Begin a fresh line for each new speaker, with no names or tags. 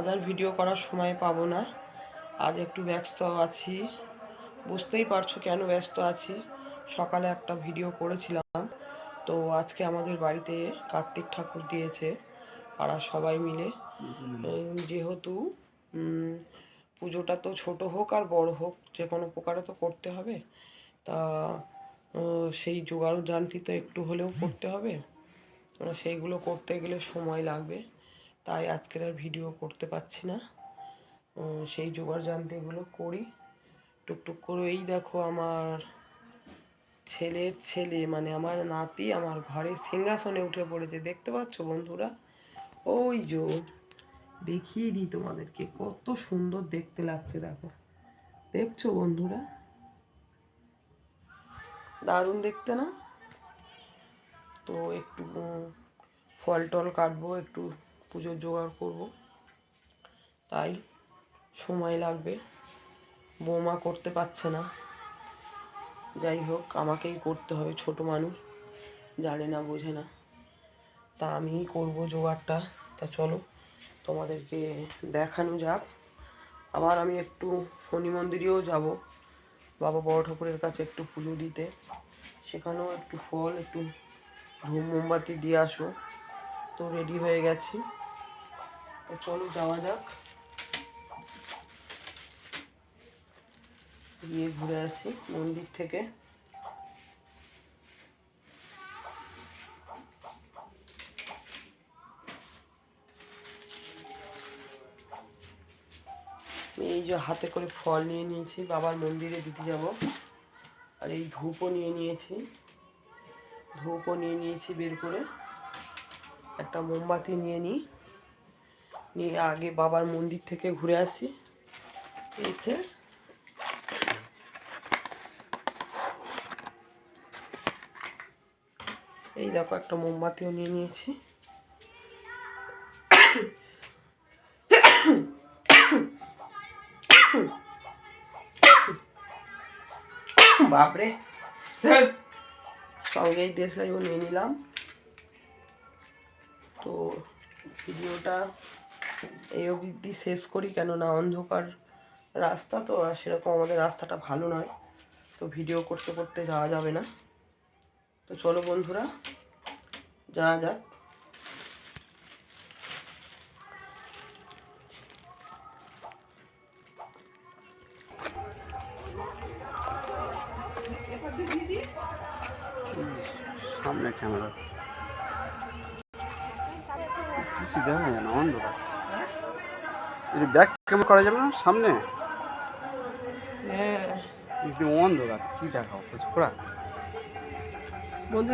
আজ ভিডিও করার সময় পাবো না। আজ একটু ব্যস্ত আছি। বুঝতেই পারছ কেন ব্যস্ত আছি? সকালে একটা ভিডিও করেছিলাম। তো আজকে আমাদের বাড়িতে কার্তিক ঠাকুর দিয়েছে, পাড়ার সবাই মিলে। যেহেতু পুজোটা তো ছোট হোক আর বড় হোক, যে কোনো প্রকারে তো করতে হবে। তা সেই জোগাড় জানতি তো একটু হলেও করতে হবে। সেইগুলো করতে গেলে সময় লাগবে। তাই আজকের আর ভিডিও করতে পারছি না। সেই জোগাড় জানতিগুলো করি। টুকটুক করে এই দেখো আমার ছেলের ছেলে মানে আমার নাতি আমার ঘরে সিংহাসনে উঠে পড়েছে। দেখতে পাচ্ছ বন্ধুরা? ওই যো দেখিয়ে দিই তোমাদেরকে, কত সুন্দর দেখতে লাগছে দেখো। দেখছ বন্ধুরা? দারুণ দেখতে না? তো একটু ফল টল কাটবো, একটু পুজোর জোগাড় করব। তাই সময় লাগবে। বৌমা করতে পারছে না। যাই হোক, আমাকেই করতে হবে, ছোট মানুষ। জানে না, বোঝে না। তা আমিই করব জোগাড়টা। তা চলো, তোমাদেরকে দেখানো যাক। আবার আমি একটু শনি মন্দিরেও যাব। বাবা বড় ঠাকুরের কাছে একটু পুজো দিতে। সেখানেও একটু ফল, একটু ধূপ, মোমবাতি দিয়ে আসো। তো রেডি হয়ে গেছি। তো চলো যাওয়া যাক। গিয়ে ঘুরে আসি মন্দির থেকে। এই যে হাতে করে ফল নিয়ে নিয়েছি, বাবার মন্দিরে দিতে যাব। আর এই ধূপও নিয়ে নিয়েছি। ধূপও নিয়ে নিয়েছি বের করে। একটা মোমবাতি নিয়ে নিই। নিয়ে আগে বাবার মন্দির থেকে ঘুরে আসি। এসে এই দেখো একটা মোমবাতিও নিয়ে নিয়েছি। বাপরে। সঙ্গে এই দেশলাইও নিয়ে নিলাম। তো ভিডিওটা এই অবধি শেষ করি, কেননা অন্ধকার রাস্তা তো, আর সেরকম আমাদের রাস্তাটা ভালো নয়। তো ভিডিও করতে করতে যাওয়া যাবে না। তো চলো বন্ধুরা, যাওয়া যাক।
সামনে ক্যামেরা। কিছু দেখা যায় না, অন্ধকার। এটা ব্যাক ক্যামেরা করা যাবে না সামনে?
হ্যাঁ।
একদম অন্ধকার কি দেখাও খোঁজ